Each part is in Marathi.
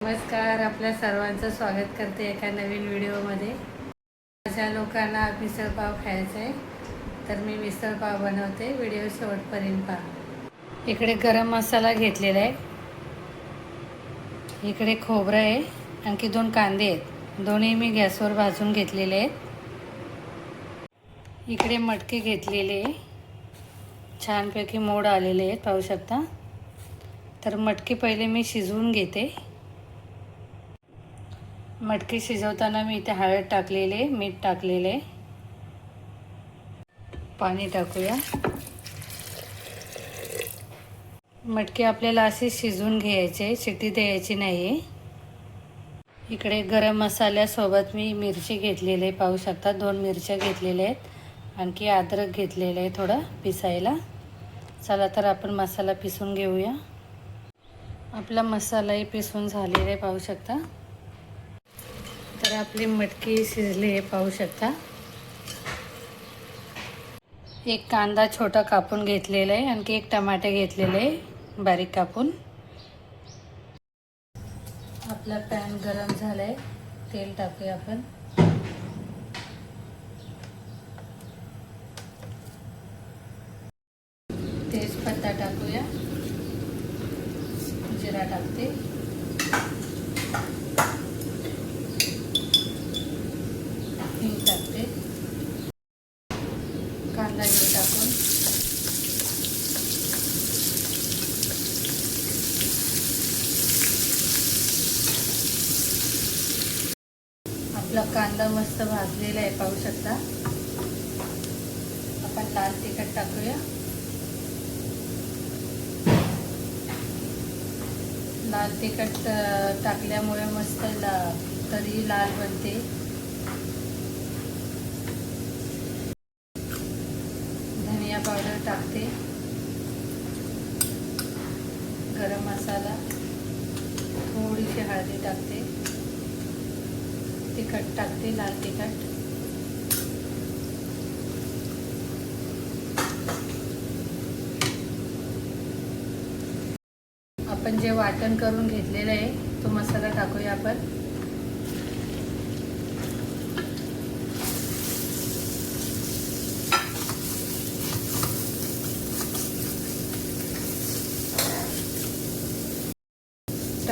नमस्कार आपल्या सर्वांचं स्वागत करते एका नवीन व्हिडिओमध्ये. माझ्या लोकांना मिसळपाव खायचा आहे तर मी मिसळपाव बनवते. व्हिडिओ शेवटपर्यंत पहा. इकडे गरम मसाला घेतलेला आहे. इकडे खोबरं आहे आणखी दोन कांदे आहेत. दोन्ही मी गॅसवर भाजून घेतलेले आहेत. इकडे मटके घेतलेले आहे. छानपैकी मोड आलेले आहेत पाहू शकता. तर मटकी पहिले मी शिजवून घेते. मटकी शिजवताना मी इथे हळद टाकलेले मीठ टाकलेले. पाणी टाकूया. मटकी आपल्याला असे शिजवून घ्यायचे शिटी द्यायची नाही. इकडे गरम मसाल्यासोबत मी मिरची घेतलेली आहे. पाहू शकता दोन मिरच्या घेतलेल्या आहेत. आणखी अद्रक घेतलेलं आहे थोडं पिसायला. चला तर आपण मसाला पिसून घेऊया. आपला मसालाही पिसून झालेला आहे पाहू शकता. तर आपली मटकी शिजली हे पाहू शकता. एक कांदा छोटा कापून घेतलेला आहे आणखी एक टमाटे घेतलेले आहे बारीक कापून. आपला पॅन गरम झाला आहे तेल टाकूया आपण. तेजपत्ता टाकूया. जिरा टाकते हिंग टाकते कांदा घेऊ टाकून आपला कांदा मस्त भाजलेला आहे पाहू शकता. आपण लाल तिखट टाकूया. लाल तिखट टाकल्यामुळे मस्त ला तरी लाल बनते. पावडर टाकते. गरम मसाला. थोडीशी हळदी टाकते. तिखट टाकते लाल तिखट. आपण जे वाटण करून घेतलेलं आहे तो मसाला टाकूया आपण.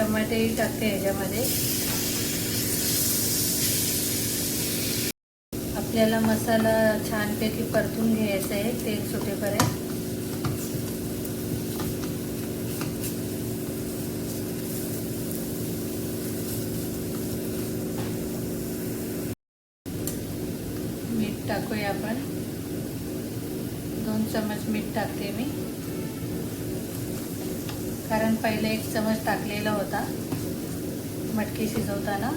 टमाटेही टाकते ह्याच्यामध्ये. आपल्याला मसाला छानपैकी परतून घ्यायचा आहे तेल सुटेपर्यंत. मीठ टाकूया आपण. दोन चमच मीठ टाकते मी. कारण पहिले एक चमच टाकलेला होता. मटकी शिजवताना.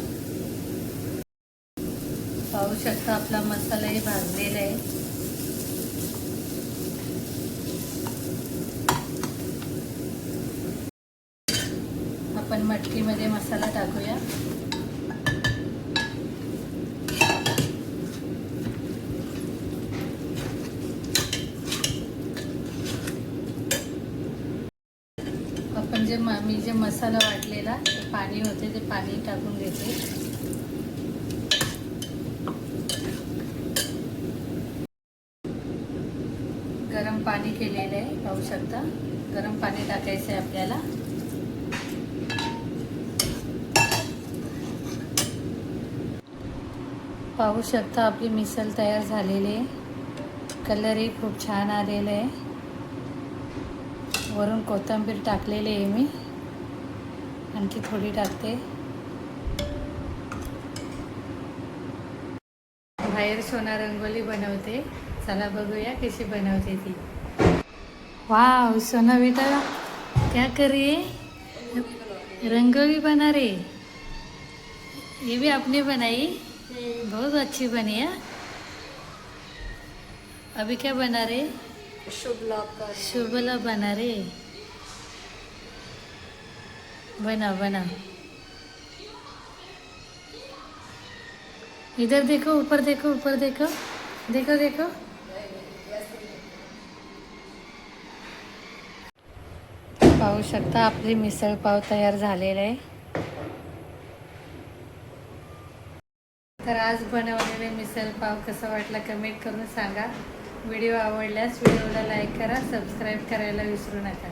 पाहू शकता आपला मसालाही भाजलेला आहे. आपण मटकीमध्ये मसाला टाकूया. म्हणजे म- मी जे मसाला वाटलेला ते पाणी होते ते पाणी टाकून देते गरम पाणी केलेलं आहे पाहू शकता. गरम पाणी टाकायचं आहे आपल्याला. पाहू शकता आपली मिसल तयार झालेली आहे. कलरही खूप छान आलेला आहे. वरून कोथिंबीर टाकलेली आहे मी. आणखी थोडी टाकते. बाहेर सोना रंगोली बनवते. चला बघूया कशी बनवते ती. वाव सोना बेटा क्या कर रंगोली बना रे. ये भी आपने बनाई? बहुत अच्छी बनी है. अभी क्या बना रहे? शुभ लाभ कर शुभ लाभ बना रे। बना बना। इधर देखो ऊपर देखो ऊपर देखो। देखो देखो। पाहू शकता आपली मिसळ पाव तयार झालेला आहे. तर आज बनवलेले मिसळ पाव कसं वाटलं कमेंट करून सांगा. व्हिडिओ आवडल्यास व्हिडिओला लाईक करा सबस्क्राईब करायला विसरू नका.